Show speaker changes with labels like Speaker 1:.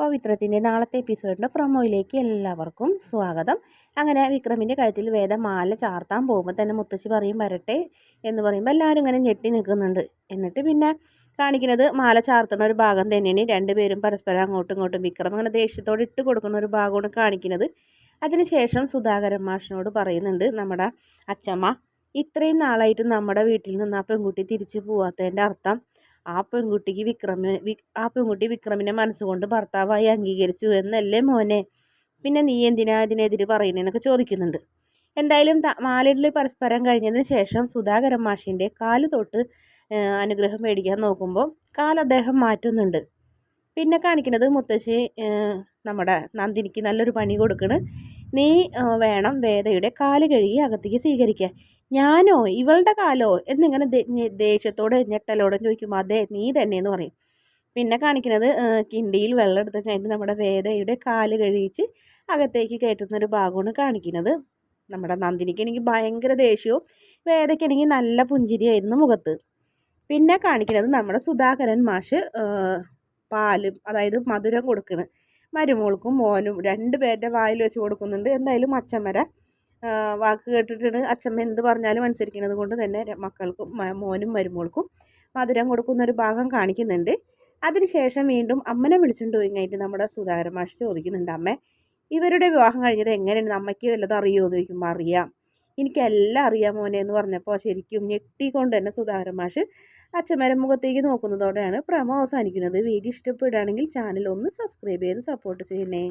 Speaker 1: പവിത്രത്തിന്റെ നാളത്തെ എപ്പിസോഡിന്റെ പ്രൊമോയിലേക്ക് എല്ലാവർക്കും സ്വാഗതം. അങ്ങനെ വിക്രമിന്റെ കഴുത്തിൽ വേദമാല ചാർത്താൻ പോകുമ്പോൾ തന്നെ മുത്തശ്ശി പറയും വരട്ടെ എന്ന് പറയുമ്പോൾ എല്ലാവരും ഇങ്ങനെ ഞെട്ടി നിൽക്കുന്നുണ്ട്. എന്നിട്ട് പിന്നെ കാണിക്കുന്നത് മാല ചാർത്തുന്ന ഒരു ഭാഗം തന്നെയാണ്. രണ്ടുപേരും പരസ്പരം അങ്ങോട്ടും ഇങ്ങോട്ടും വിക്രം അങ്ങനെ ദേഷ്യത്തോട് ഇട്ട് കൊടുക്കുന്ന ഒരു ഭാഗമാണ് കാണിക്കുന്നത്. അതിനുശേഷം സുധാകരൻ മാഷിനോട് പറയുന്നുണ്ട് നമ്മുടെ അച്ചമ്മ ഇത്രയും നാളായിട്ട് നമ്മുടെ വീട്ടിൽ നിന്ന് ആ പെൺകുട്ടി തിരിച്ചു പോവാത്തതിന്റെ അർത്ഥം ആ പെൺകുട്ടിക്ക് വിക്രമ ആ പെൺകുട്ടി വിക്രമിനെ മനസ്സുകൊണ്ട് ഭർത്താവായി അംഗീകരിച്ചു എന്നല്ലേ മോനെ? പിന്നെ നീ എന്തിനാ അതിനെതിരെ പറയുന്നതെന്നൊക്കെ ചോദിക്കുന്നുണ്ട്. എന്തായാലും മാലിടൽ പരസ്പരം കഴിഞ്ഞതിന് ശേഷം സുധാകരൻ മാഷിന്റെ കാൽ തൊട്ട് അനുഗ്രഹം മേടിക്കാൻ നോക്കുമ്പോൾ കാൽ അദ്ദേഹം മാറ്റുന്നുണ്ട്. പിന്നെ കാണിക്കുന്നത് മുത്തശ്ശി നമ്മുടെ നന്ദിനിക്ക് നല്ലൊരു പണി കൊടുക്കണ്. നീ വേണം വേദയുടെ കാൽ കഴുകി അകത്തേക്ക് സ്വീകരിക്കാൻ. ഞാനോ? ഇവളുടെ കാലോ? എന്നിങ്ങനെ ദേഷ്യത്തോട് ഞെട്ടലോടും ചോദിക്കുമ്പോൾ അതെ നീ തന്നെ എന്ന് പറയും. പിന്നെ കാണിക്കുന്നത് കിണ്ടിയിൽ വെള്ളം എടുത്ത് കഴിഞ്ഞിട്ട് നമ്മുടെ വേദയുടെ കാൽ കഴുകിച്ച് അകത്തേക്ക് കയറ്റുന്നൊരു ഭാഗമാണ് കാണിക്കുന്നത്. നമ്മുടെ നന്ദിനിക്ക് എനിക്ക് ഭയങ്കര ദേഷ്യവും വേദയ്ക്കാണെങ്കിൽ നല്ല പുഞ്ചിരിയായിരുന്നു മുഖത്ത്. പിന്നെ കാണിക്കുന്നത് നമ്മുടെ സുധാകരൻ മാഷ് പാലും അതായത് മധുരം കൊടുക്കുന്നത് മരുമോൾക്കും മോനും രണ്ട് പേരുടെ വായിൽ വെച്ച് കൊടുക്കുന്നുണ്ട്. എന്തായാലും അച്ഛമ്മര വാക്ക് കേട്ടിട്ട് അച്ഛമ്മ എന്ത് പറഞ്ഞാലും അനുസരിക്കുന്നത് കൊണ്ട് തന്നെ മക്കൾക്കും മോനും മരുമോൾക്കും മധുരം കൊടുക്കുന്ന ഒരു ഭാഗം കാണിക്കുന്നുണ്ട്. അതിനുശേഷം വീണ്ടും അമ്മനെ വിളിച്ചുകൊണ്ട് കഴിഞ്ഞിട്ട് നമ്മുടെ സുധാകരൻ മാഷ് ചോദിക്കുന്നുണ്ട് അമ്മേ ഇവരുടെ വിവാഹം കഴിഞ്ഞത് എങ്ങനെയാണ്? അമ്മയ്ക്ക് വല്ലതും അറിയുമോ എന്ന് ചോദിക്കുമ്പോൾ അറിയാം. എനിക്കെല്ലാം അറിയാം മോനെ എന്ന് പറഞ്ഞപ്പോൾ ശരിക്കും ഞെട്ടിക്കൊണ്ട് തന്നെ സുധാകരൻ മാഷ് അച്ഛന്മാരെ മുഖത്തേക്ക് നോക്കുന്നതോടെയാണ് പ്രമോ അവസാനിക്കുന്നത്. വീഡിയോ ഇഷ്ടപ്പെടുകയാണെങ്കിൽ ചാനൽ ഒന്ന് സബ്സ്ക്രൈബ് ചെയ്ത് സപ്പോർട്ട് ചെയ്യണേ.